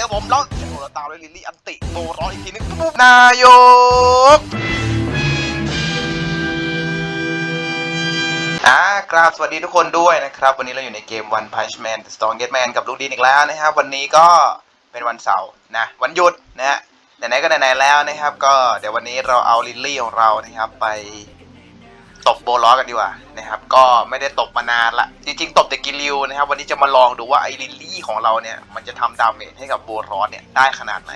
แล้วโอ้โหแล้วตามด้วยลิลลี่อันติโบร้อนอีกทีนึงปุ๊บนายกอ่ากราบสวัสดีทุกคนด้วยนะครับ วันนี้เราอยู่ในเกม One Punch Man The Strongest Man กับลูกดีนอีกแล้วนะครับ วันนี้ก็เป็นวันเสาร์นะ วันหยุดนะฮะไหนๆก็ไหนๆแล้วนะครับ ก็เดี๋ยววันนี้เราเอาลิลลี่ของเรานะครับไป ตบโบล้อกันดีกว่านะครับ ก็ไม่ได้ตบมานานละ จริงๆ ตบแต่กิลิวนะครับ วันนี้จะมาลองดูว่าไอ้ลิลลี่ของเราเนี่ย มันจะทำดาเมจให้กับโบล้อเนี่ยได้ขนาดไหน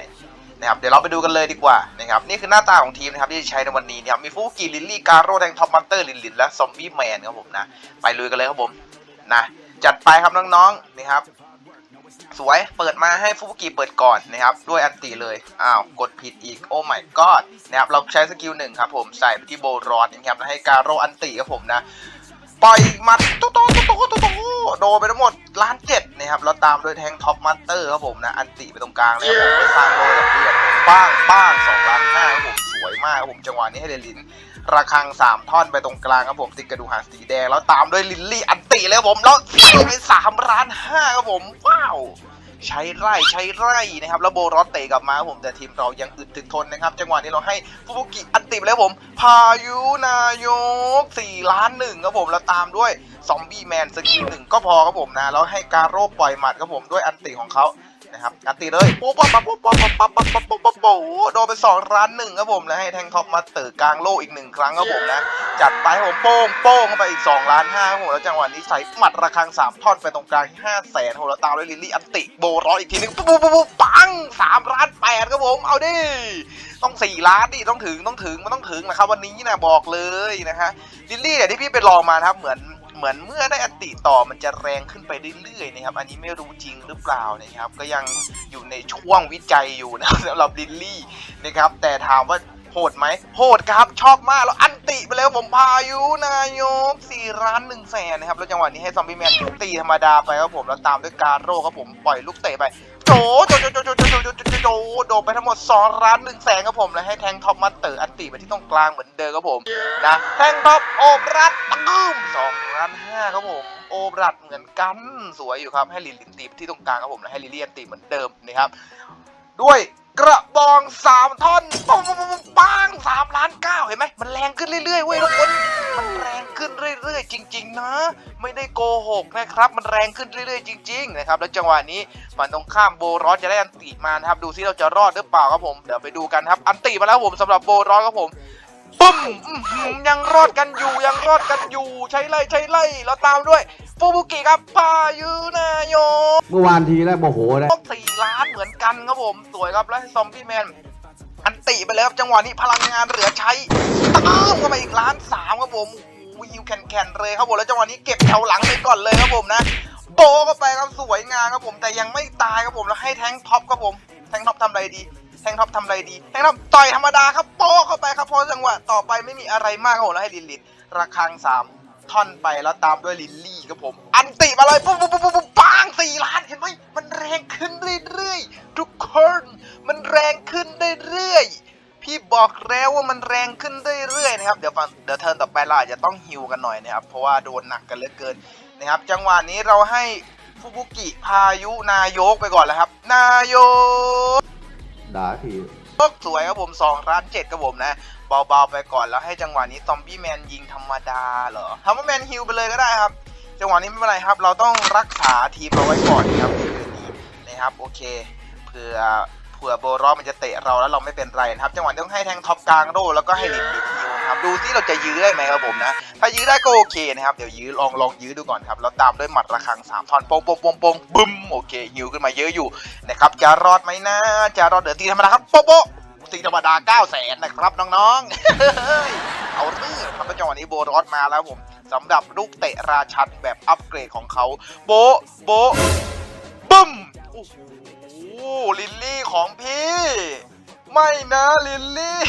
นะครับเดี๋ยวเราไปดูกันเลยดีกว่านะครับนี่คือหน้าตาของทีมนะครับที่จะใช้ในวันนี้นะครับมีฟูกิลิลลี่การโร่แทงท็อปมันเตอร์ลินลินและซอมบี้แมนครับผมนะไปลุยกันเลยครับผมนะจัดไปครับน้องๆนี่ครับ สวยเปิดมาให้ฟูกิเปิดก่อนนะครับด้วยอันติเลยอ้าวกดผิดอีกโอ้ my god นะครับเราใช้สกิลหนึ่งครับผมใส่ไปที่โบรอดนะครับแล้วให้การโรอันติครับผมนะปล่อยมัดตุ๊โตตุ๊โตตุ๊โตโดนไปทั้งหมดล้านเจ็ดนะครับแล้วตามด้วยแทงท็อปมาสเตอร์ครับผมนะอันติไปตรงกลางเลยครับผมไปสร้างโลกับเพื่อนป้างป้างสองล้านห้าครับผม วยมากครับผมจังหวะนี้ให้เดลินระฆังสามท่อนไปตรงกลางครับผมติดกระดูกหางสีแดง แล้วตามด้วยลิลลี่อันติเลยครับผมแล้วใส่ไปสามล้านห้าครับผมว้าวใช้ไร่ใช้ไร่นะครับแล้วโบรอสเตะกลับมาครับผมแต่ทีมเรายังอึดถึกทนนะครับ จังหวะนี้เราให้ฟูบุกิอันติไปแล้วผม พายุนายก4ล้านหนึ่งครับผมแล้วตามด้วยซอมบี้แมนสกิลหนึ่งก็พอครับผมนะแล้วให้การโรบปล่อยหมัดครับผมด้วยอันติของเขา นะครับอันติเลยปุ๊บปั๊บปั๊บปุ๊บปั๊บปั๊บปั๊บปั๊บปั๊บปั๊บปั๊บโดนไปสองล้านหนึ่งครับผมแล้วให้แทงท็อปมาเตอร์กลางโลกอีกหนึ่งครั้งครับผมนะจัดไปผมโป้งโป้งเข้าไปอีก2ล้านห้าครับผมแล้วจังหวะนี้ใส่หมัดระฆังสามท่อนไปตรงกลางที่ห้าแสนโหแล้วตามด้วยลิลลี่อันติโบร้อยอีกทีนึงปุ๊บปุ๊บปุ๊บปังสามล้านแปดครับผมเอาดิต้องสี่ล้านดิต้องถึงต้องถึงมันต้องถึงนะครับวันนี้นะบอกเลยนะฮะลิลลี่เนี่ยที่พี่ไปลองมานะครับเหมือน มือนเมื่อได้อัติต่อมันจะแรงขึ้นไปเรื่อยๆนะครับ อันนี้ไม่รู้จริงหรือเปล่านะครับ ก็ยังอยู่ในช่วงวิจัยอยู่นะครับสำหรับลิลลี่นะครับ แต่ถามว่า โหดไหมโหดครับชอบมากแล้วอันติไปแล้วผมพายุนายก4ล้าน1แสนนะครับแล้วจังหวะนี้ให้ซอมบี้แมนตีธรรมดาไปครับผมแล้วตามด้วยการโร่ครับผมปล่อยลูกเตะไปโจโจโจโจโจโจโจโจโจโจโดนไปทั้งหมด2ล้าน1แสนครับผมแล้วให้แทงท็อปมาเตอร์อันติไปที่ตรงกลางเหมือนเดิมครับผมนะแทงท็อปโอบรัดตึ้ม2ล้าน5ครับผมโอบรัดเหมือนกันสวยอยู่ครับให้ลินลินตีที่ตรงกลางครับผมแล้วให้ลิเลียนตีเหมือนเดิมนะครับด้วย กระบองสามท่อนปังปังปังสามล้านเก้าเห็นไหมมันแรงขึ้นเรื่อยๆเว้ยทุกคนมันแรงขึ้นเรื่อยๆ จริง ๆ นะ ไม่ได้โกหกนะครับ มันแรงขึ้นเรื่อยๆ จริง ๆ นะครับ แล้วจังหวะนี้มันตรงข้ามโบรอสจะได้อันติมานะครับ ดูซิเราจะรอดหรือเปล่าครับผม เดี๋ยวไปดูกันครับ อันติมาแล้วผมสำหรับโบรอสครับผม ปุ้มอื้อหือยังรอดกันอยู่ยังรอดกันอยู่ใช้ไล่ใช้ไล่แล้วตามด้วยฟูบุกิครับพายุนายกเมื่อวานทีแรกโมโหนะต้องสี่ล้านเหมือนกันครับผม สวยครับแล้วให้ซอมบี้แมนอันติไปเลยครับจังหวะนี้พลังงานเหลือใช้ตามเข้าไปอีกล้านสามครับผมวิวแคนแคนเลยครับผมแล้วจังหวะนี้เก็บแถวหลังไปก่อนเลยครับผมนะโบเข้าไปครับสวยงามครับผมแต่ยังไม่ตายครับผมแล้วให้แทงท็อปครับผมแทงท็อปทำอะไรดี แทงท็อปทำอะไรดีแทงท็อปต่อยธรรมดาครับโปะเข้าไปครับเพราะจังหวะต่อไปไม่มีอะไรมากครับผมแล้วให้ลิลลิตระฆังสามท่อนไปแล้วตามด้วยลิลลี่ครับผม อันติมาเลยปุ๊บปุ๊บปุ๊บปุ๊บปังสี่ล้านเห็นไหมมันแรงขึ้นเรื่อยๆทุกคนมันแรงขึ้นเรื่อยๆพี่บอกแล้วว่ามันแรงขึ้นเรื่อยๆนะครับเดี๋ยวฟังเดี๋ยวเทิร์นต่อไปเราอาจจะต้องฮิวกันหน่อยนะครับเพราะว่าโดนหนักกันเหลือเกินนะครับ จังหวะนี้เราให้ฟูบุกิพายุนายกไปก่อนแล้วครับ นายก ด่าทีสวยครับผมสองร้าน7ครับผมนะเบาๆไปก่อนแล้วให้จังหวะนี้ซอมบี้แมนยิงธรรมดาเหรอทำว่าแมนฮิลไปเลยก็ได้ครับ จังหวะนี้ไม่เป็นไรครับ เราต้องรักษาทีมเราไว้ก่อนนะครับคืนนี้นะครับโอเคเผื่อเผื่อโบรอมันจะเตะเราแล้วเราไม่เป็นไรนะครับ จังหวะต้องให้แทงท็อปกลางโดแล้วก็ให้ลินดิ ดูที่เราจะยื้อได้ไหมครับผมนะ ถ้ายื้อได้ก็โอเคนะครับเดี๋ยวยื้อลองลองยื้อดูก่อนครับแล้วตามด้วยหมัดระฆังสามท่อนปงปงปงปงบึ้มโอเคฮิวขึ้นมาเยอะอยู่นะครับจะรอดไหมนะจะรอดเดือดตีธรรมดาครับโป๊ะโป๊ะตีธรรมดา9 0 0แสนนะครับน้องๆเอาเรื่องครับแล้วจังหวะนี้โบรอสมาแล้วผมสำหรับลูกเตะราชันแบบอัปเกรดของเขาโบโบบึ้มโอ้โหลิลลี่ของพี่ ไม่นะลิลลี่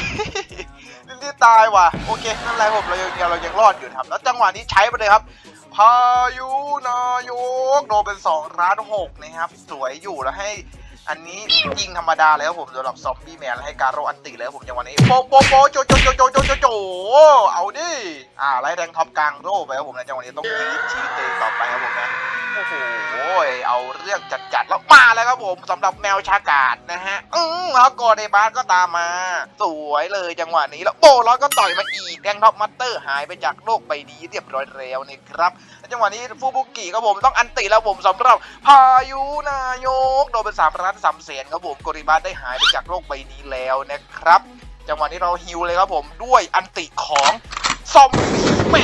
ลิลลี่ตายว่ะโอเคไม่เป็นไรผมเรายังเรายังรอดอยู่ครับแล้วจังหวะนี้ใช้ไปเลยครับพายุนายกโดนเป็น2ร้าน6นะครับสวยอยู่แล้วให้ อันนี้ยิงธรรมดาเลยครับผมสำหรับซอมบี้แมนแล้วให้การโรอันติเลยครับผมย่างวันนี้โปโปโปโจโจโจโจโจโจโจเอาดิอ่าไล่แรงท็อปกลางโรไปครับผมในจังหวะนี้ต้องยืดชีเตต่อไปครับผมนะโอ้โหเอาเรื่องจัดๆแล้วมาแล้วครับผมสำหรับแมวชากาดนะฮะอืมแล้วกอเดบาสก็ตามมา สวยเลยจังหวะนี้แล้วโบร้อก็ต่อยมาอีกแดงท็อปมัตเตอร์หายไปจากโลกใบนี้เรียบร้อยแล้วนะครับจังหวะนี้ฟูบุกิครับผมต้องอันติแล้วผมสำหรับพายุนายกโดนเป็นสามร้านสามเสนครับผมโกริบาได้หายไปจากโลกใบนี้แล้วนะครับ จังหวะนี้เราฮิวเลยครับผมด้วยอันติของซอมบี้แม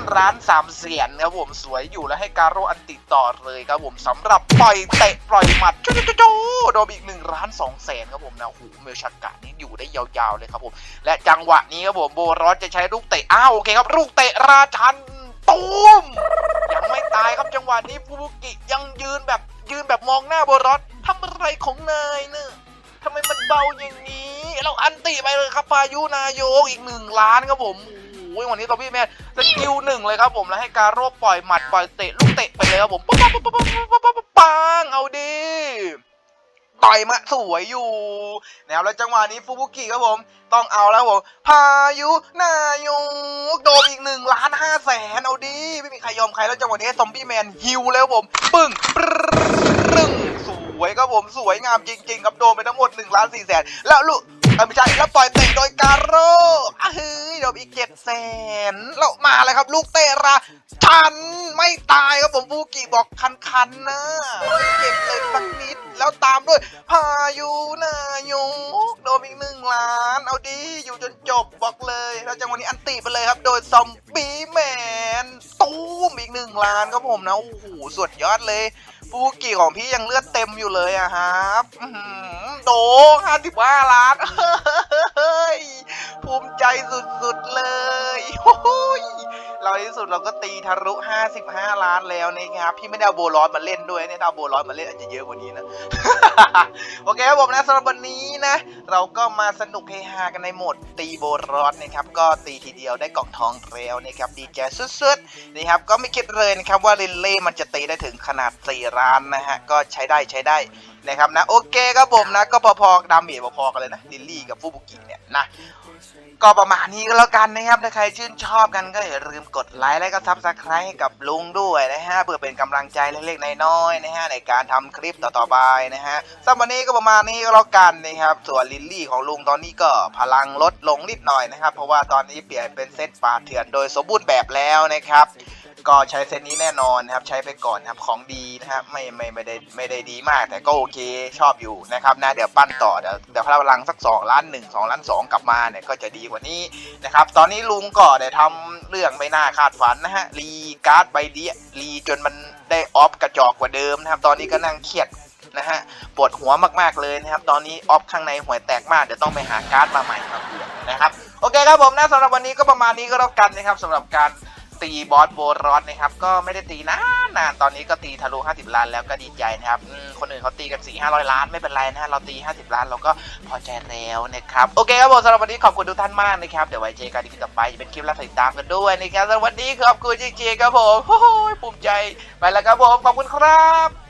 นร้านสามเสียนครับผมสวยอยู่แล้วให้การโรอันติต่อเลยครับผมสำหรับปล่อยเตะปล่อยหมัดจูจูจูโดนอีกหนึ่งล้านสองแสนครับผมนะโอ้โหเมลชักกะนี่อยู่ได้ยาวๆเลยครับผม และจังหวะนี้ครับผมโบรอสจะใช้ลูกเตะอ้าวโอเคครับลูกเตะราชันตูมยังไม่ตายครับจังหวะนี้ฟูบุกิยังยืนแบบยืนแบบมองหน้าโบรอส ทำอะไรของนายเนี่ยทำไมมันเบาอย่างนี้ เราอันติไปเลยครับพายุนายกอีกหนึ่งล้านครับผมโอ้ยวันนี้ตอพี่แมนสกิลหนึ่งเลยครับผมแล้วให้การโรบปล่อยหมัดปล่อยเตะลูกเตะไปเลยครับผมปั๊บปั๊บปั๊บปั๊บปั๊บปั๊บปังเอาดิต่อยมาสวยอยู่นะครับแล้วจังหวะนี้ฟูบุกิครับผม ต้องเอาแล้วผมพายุนายกโดนอีกหนึ่งล้านห้าแสนเอาดิไม่มีใครยอมใครแล้วจังหวะนี้ซอมบี้แมนฮิวแล้วครับผม ปึ้ง ผมสวยงามจริง ๆ ครับโดนไปทั้งหมด1ล้าน4แสนแล้วลูกอ้ยไม่ใช่แล้วปล่อยเตะโดยการโร่อะเฮ้ยโดนอีกเจ็ดแสนแล้วมาเลยครับ ลูกเตะราชันไม่ตายครับผมฟูกิบอกคันๆนะเจ็บเลยสักนิดแล้วตามด้วยพายุนายกโดนอีกหนึ่งล้าน เอาดีอยู่จนจบบอกเลยแล้วจังหวะนี้อันติไปเลยครับ โดยซอมบี้แมน ตูมอีกหนึ่งล้านครับผมนะโอ้โหสุดยอดเลย ฟูกิของพี่ยังเลือดเต็มอยู่เลยอะครับโดห้าสิบห้าล้าน ภูมิใจสุดๆเลยโอ้ยเราในที่สุดเราก็ตีทะลุ 55 ล้านแล้วนะครับ พี่ไม่ได้เอาโบลอนมาเล่นด้วยเนี่ยถ้าเอาโบลอนมาเล่นอาจจะเยอะกว่านี้นะ โอเคครับผมนะสำหรับวันนี้นะ เราก็มาสนุกเฮฮากันในโหมดตีโบรอสนะครับ ก็ตีทีเดียวได้กล่องทองแล้วนะครับ ดีใจสุดๆนะครับ ก็ไม่คิดเลยนะครับว่าลินเล่มันจะตีได้ถึงขนาด 4 ล้านนะฮะ ก็ใช้ได้ใช้ได้ นะครับนะโอเคครับผมนะก็พอๆดาเมจพอๆกันเลยนะลิลลี่กับฟูบุกิเนี่ยนะก็ประมาณนี้ก็แล้วกันนะครับถ้าใครชื่นชอบกันก็อย่าลืมกดไลค์และก็ซับสไครต์ให้กับลุงด้วยนะฮะเพื่อเป็นกำลังใจเล็กๆน้อยๆนะฮะในการทำคลิปต่อๆไปนะฮะสำหรับวันนี้ก็ประมาณนี้ก็แล้วกันนะครับส่วนลิลลี่ของลุงตอนนี้ก็พลังลดลงนิดหน่อยนะครับ เพราะว่าตอนนี้เปลี่ยนเป็นเซตป่าเถื่อนโดยสมบูรณ์แบบแล้วนะครับ ก็ใช้เซตนี้แน่นอนนะครับ ใช้ไปก่อนนะครับของดีนะครับไม่ไม่ไม่ได้ไม่ได้ดีมาก แต่ก็โอเคชอบอยู่นะครับนะเดี๋ยวปั้นต่อเดี๋ยวเดี๋ยวพลังสัก2ล้าน1 2ล้าน2 กลับมาเนี่ยก็จะดีกว่านี้นะครับตอนนี้ลุงก็ได้ทำเรื่องไม่น่าคาดฝันนะฮะรีการ์ดใบเดียรีจนมันได้ออฟกระจอกกว่าเดิมนะครับ ตอนนี้ก็นั่งเครียดนะฮะปวดหัวมากๆเลยนะครับ ตอนนี้ออฟข้างในหัวแตกมาก เดี๋ยวต้องไปหาการ์ดมาใหม่ครับนะครับ โอเคครับผมนะสำหรับวันนี้ก็ประมาณนี้ก็แล้วกันนะครับสำหรับการ ตีบอสโบรอนนะครับ ก็ไม่ได้ตีนานนานตอนนี้ก็ตีทะลุ 50 ล้านแล้วก็ดีใจนะครับคนอื่นเขาตีกัน 4 500 ล้านไม่เป็นไรนะฮะเราตี 50 ล้านเราก็พอใจแล้วนะครับโอเคครับผมสำหรับวันนี้ขอบคุณทุกท่านมากนะครับเดี๋ยวไว้เจอกันในคลิปต่อไปจะเป็นคลิปรับติดตามกันด้วยนะครับสำหรับวันนี้ขอบคุณจริงๆครับผมโอ้โหภูมิใจไปแล้วครับผมขอบคุณครับ